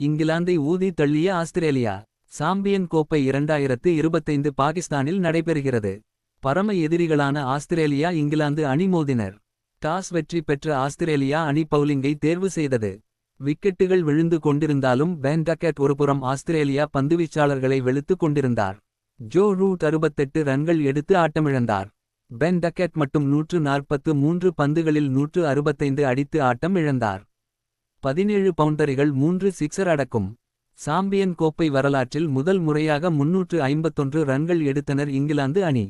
இங்கிலாந்தை ஊதி தள்ளிய ஆஸ்திரேலியா சாம்பியன் கோப்பை இரண்டாயிரத்து இருபத்தைந்து பாகிஸ்தானில் நடைபெறுகிறது. பரம எதிரிகளான ஆஸ்திரேலியா இங்கிலாந்து அணி மோதினர். டாஸ் வெற்றி பெற்ற ஆஸ்திரேலியா அணி பவுலிங்கை தேர்வு செய்தது. விக்கெட்டுகள் விழுந்து கொண்டிருந்தாலும் பென் டக்கெட் ஒருபுறம் ஆஸ்திரேலியா பந்துவீச்சாளர்களை வெளுத்துக் கொண்டிருந்தார். ஜோ ரூட் அறுபத்தெட்டு ரன்கள் எடுத்து ஆட்டமிழந்தார். பென் டக்கெட் மட்டும் நூற்று நாற்பத்து மூன்று பந்துகளில் நூற்று அறுபத்தைந்து அடித்து ஆட்டம் இழந்தார் பதினேழு பவுண்டரிகள் மூன்று சிக்ஸர் அடக்கும். சாம்பியன் கோப்பை வரலாற்றில் முதல் முறையாக முன்னூற்று ஐம்பத்தொன்று ரன்கள் எடுத்தனர் இங்கிலாந்து அணி.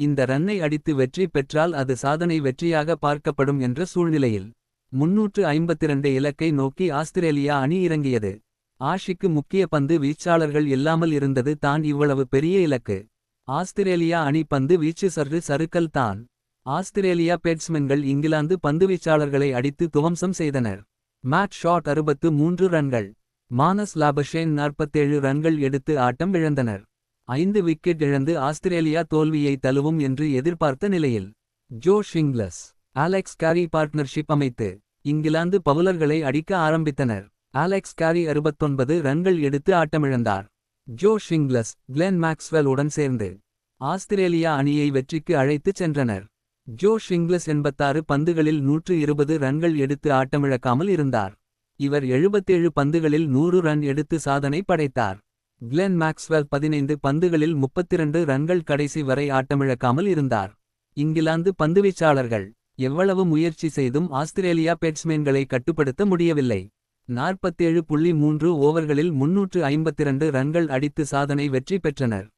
இந்த ரன்னை அடித்து வெற்றி பெற்றால் அது சாதனை வெற்றியாக பார்க்கப்படும் என்ற சூழ்நிலையில் முன்னூற்று ஐம்பத்திரண்டு இலக்கை நோக்கி ஆஸ்திரேலியா அணி இறங்கியது. ஆஷிக்கு முக்கிய பந்து வீச்சாளர்கள் இல்லாமல் இருந்தது தான் இவ்வளவு பெரிய இலக்கு. ஆஸ்திரேலியா அணி பந்து வீச்சு சற்று சறுக்கல் தான். ஆஸ்திரேலியா பேட்ஸ்மென்கள் இங்கிலாந்து பந்துவீச்சாளர்களை அடித்து துவம்சம் செய்தனர். மேட் ஷாட் அறுபத்து மூன்று ரன்கள். மானஸ் லாபஷேன் நாற்பத்தேழு ரன்கள் எடுத்து ஆட்டம் இழந்தனர். ஐந்து விக்கெட் இழந்து ஆஸ்திரேலியா தோல்வியை தழுவும் என்று எதிர்பார்த்த நிலையில் Josh Inglis Alex Carey partnership அமைத்து இங்கிலாந்து பவுலர்களை அடிக்க ஆரம்பித்தனர். ஆலெக்ஸ் கேரி அறுபத்தொன்பது ரன்கள் எடுத்து ஆட்டமிழந்தார் ஜோ ஷிங்லஸ் கிளென் மேக்ஸ்வெல் உடன் சேர்ந்து ஆஸ்திரேலியா அணியை வெற்றிக்கு அழைத்துச் சென்றனர். ஜோ ஷிங்லஸ் எண்பத்தாறு பந்துகளில் நூற்று இருபது ரன்கள் எடுத்து ஆட்டமிழக்காமல் இருந்தார். இவர் எழுபத்தேழு பந்துகளில் நூறு ரன் எடுத்து சாதனை படைத்தார். கிளென் மேக்ஸ்வெல் பதினைந்து பந்துகளில் முப்பத்திரண்டு ரன்கள் கடைசி வரை ஆட்டமிழக்காமல் இருந்தார். இங்கிலாந்து பந்துவீச்சாளர்கள் எவ்வளவு முயற்சி செய்தும் ஆஸ்திரேலியா பேட்ஸ்மேன்களை கட்டுப்படுத்த முடியவில்லை. நாற்பத்தேழு புள்ளி மூன்று ஓவர்களில் முன்னூற்று ஐம்பத்திரண்டு ரன்கள் அடித்து சாதனை வெற்றி பெற்றனர்.